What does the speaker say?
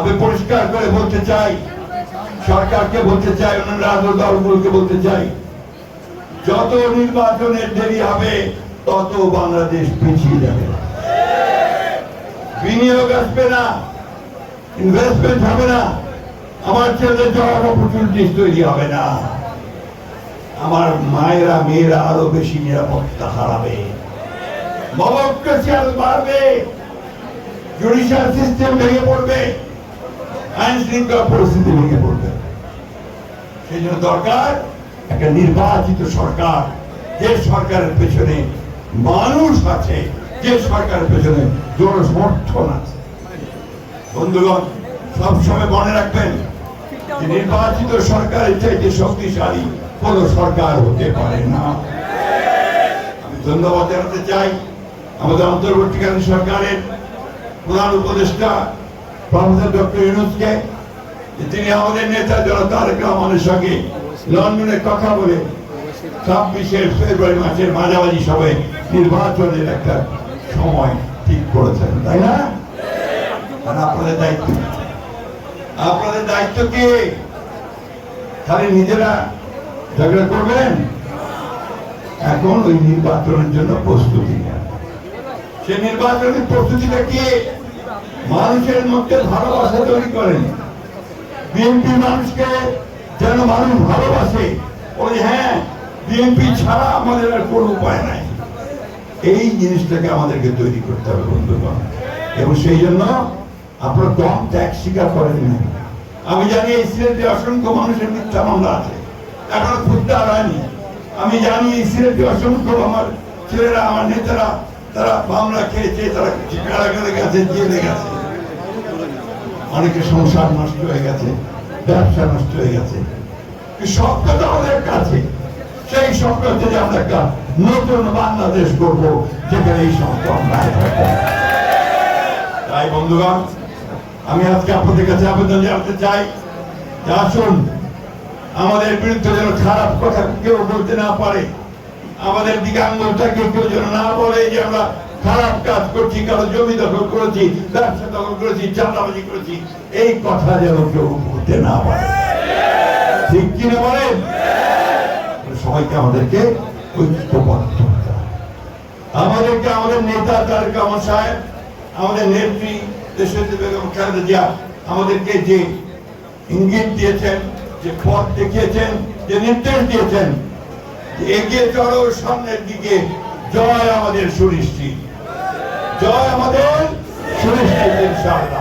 আমি পরিষ্কার করে বলতে চাই, সরকারকে বলতে চাই, অন্যান্য রাজনৈতিক দলগুলোকে বলতে চাই, যত নির্বাচনের দেরি হবে, তত বাংলাদেশ পিছিয়ে যাবে। বিনিয়োগ আসবে না ইনভেস্টমেন্ট হবে না, আমার ছেলে জব অপরচুনিটিস তৈরি হবে না। আমার মায়েরা, মেয়েরা আরও বেশি নিরাপত্তা হারাবে। মবক্রেসি আরও বাড়বে জুডিশিয়াল সিস্টেম ভেঙে পড়বে। আইন শৃঙ্খলা পরিস্থিতি ভেঙে পড়বে। সেই জন্য দরকার একটা নির্বাচিত সরকার। যে সরকারের পেছনে মানুষ আছে, যে সরকারের পেছনে জনসমর্থন আছে। বন্ধুগণ, সবসময় মনে রাখবেন নির্বাচিত সরকারের চাইতে শক্তিশালী কোন সরকার হতে পারে না। আমি ধন্যবাদ জানাতে চাই আমাদের অন্তর্বর্তীকালীন সরকারের প্রধান উপদেষ্টা প্রফেসর ডক্টর ইউনুসকে তিনি আমাদের নেতা জনতা তারেক রহমানের সঙ্গে লন্ডনে কথা বলে ছাব্বিশে ফেব্রুয়ারি মাসের মাঝামাঝি সময়ে নির্বাচনের একটা সময় ঠিক করেছেন, তাই না? আর আপনাদের দায়িত্ব? আপনাদের দায়িত্ব কি? খালি নিজেরা ঝগড়া করবেন? এখন ওই নির্বাচনের জন্য প্রস্তুতি সে নির্বাচনের প্রস্তুতিটা কি? মানুষের মধ্যে ভালোবাসা তৈরি করেন। বিএনপি মানুষকে যেন মানুষ ভালোবাসে। বলে হ্যাঁ বিএনপি ছাড়া আমাদের আর কোনো উপায় নাই। এই জিনিসটাকে আমাদেরকে তৈরি করতে হবে, বন্ধুগণ। এবং সেই জন্য আপনার কম ত্যাগ স্বীকার করেন না। আমি জানি এই সিলেটে অসংখ্য মানুষের মিথ্যা মামলা আছে। এখনও হয়নি আমি জানি এই সিলেটে অসংখ্য আমার ছেলেরা, আমার নেতারা তারা মামলা খেয়েছে তারা কারাগারে গেছে জেলে গেছে। অনেকের সংসার নষ্ট হয়ে গেছে, ব্যবসা নষ্ট হয়ে গেছে। আমাদের কাছে। সেই আমরা একটা নতুন বাংলাদেশ যেখানে এই তাই বন্ধুগণ, আমি আজকে আপনাদের কাছে আবেদন জানাতে চাই আসুন, আমাদের বিরুদ্ধে যেন খারাপ কথা কেউ বলতে না পারে। আমাদের দিকে আঙ্গুলটাকে কেউ যেন না বলে যে আমরা খারাপ কাজ করছি, কারও জমি দখল করেছি, ব্যবসা দখল করেছি, চাঁদাবাজি করেছি। এই কথা যেন কেউ বলতে না পারে ঠিক কিনা বলেন সবাইকে আমাদেরকে ঐক্যবদ্ধ আমাদেরকে আমাদের নেতা তার রহমান সাহেব আমাদের নেত্রী দেশনেত্রী বেগম খালেদা জিয়া, আমাদেরকে যে ইঙ্গিত দিয়েছেন, যে পথ দেখিয়েছেন, যে নির্দেশ দিয়েছেন এগিয়ে চলো সামনের দিকে। জয় আমাদের সুনিশ্চিত। জয় আমাদের সুনিশ্চিত ইনশাআল্লাহ।